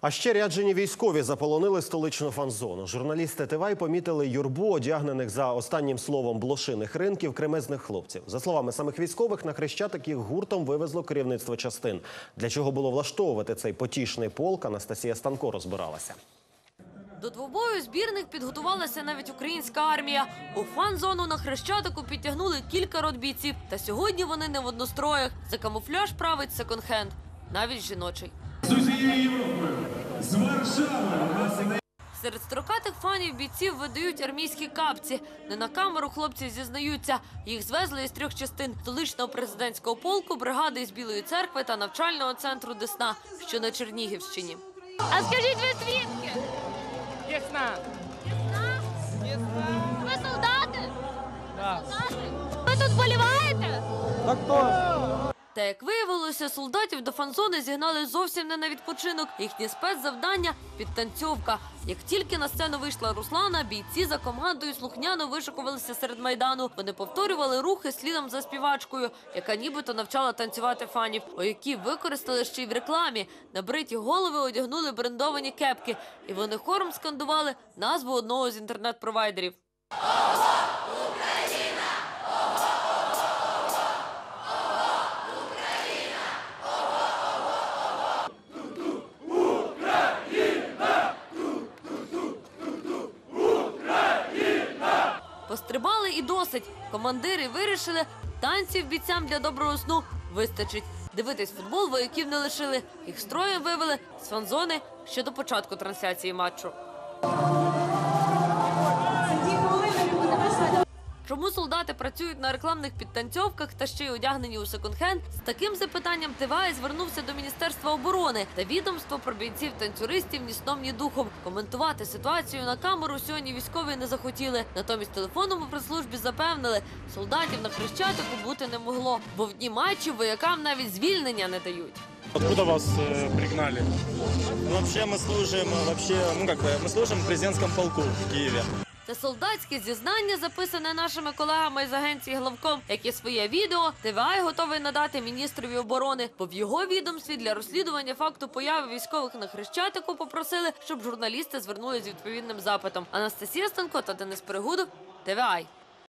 А ще ряджені військові заполонили столичну фан-зону. Журналісти ТВ помітили юрбу одягнених за останнім словом блошиних ринків кремезних хлопців. За словами самих військових, на хрещатик їх гуртом вивезло керівництво частин. Для чого було влаштовувати цей потішний полк, Анастасія Станко розбиралася. До двобою збірних підготувалася навіть українська армія. У фан-зону на Хрещатику підтягнули кілька рот. Та сьогодні вони не в одностроях. За камуфляж править секонд-хенд, навіть жіночий. З усієї Європи, з Варшави. Серед строкатих фанів бійців видають армійські капці. Не на камеру хлопці зізнаються. Їх звезли із трьох частин столичного президентського полку, бригади із Білої церкви та навчального центру Десна, що на Чернігівщині. А скажіть, ви звідки? Ясна. Ви солдати? Да. Солдати? Ви тут боліваєте? Так точно. Та як виявилося, солдатів до фан-зони зігнали зовсім не на відпочинок. Їхнє спецзавдання підтанцьовка. Як тільки на сцену вийшла Руслана, бійці за командою слухняно вишикувалися серед майдану. Вони повторювали рухи слідом за співачкою, яка нібито навчала танцювати фанів, о які використали ще й в рекламі. На бриті голови одягнули брендовані кепки, і вони хором скандували назву одного з інтернет-провайдерів. Пострибали і досить. Командири вирішили, танців бійцям для доброго сну вистачить. Дивитись футбол вояків не лишили. Їх строєм вивели з фан-зони ще до початку трансляції матчу. Чому солдати працюють на рекламних підтанцьовках та ще й одягнені у секонд-хенд? З таким запитанням ТВА звернувся до Міністерства оборони та відомство про бійців танцюристів ні сном, ні духом. Коментувати ситуацію на камеру сьогодні військові не захотіли. Натомість телефоном у прес-службі запевнили, солдатів на хрещатику бути не могло, бо в дні матчів воякам навіть звільнення не дають. Откуда вас э, пригнали? Ну, Вообще мы служим, э, вообще, ну как бы, мы служим в президентском полку в Киеве. Це солдатське зізнання, записане нашими колегами з агенції Главком, як і своє відео, ТВА готовий надати міністрові оборони. Бо в його відомстві для розслідування факту появи військових на хрещатику попросили, щоб журналісти звернулися з відповідним запитом. Анастасія Станко та Денис Перегудов, ТВА.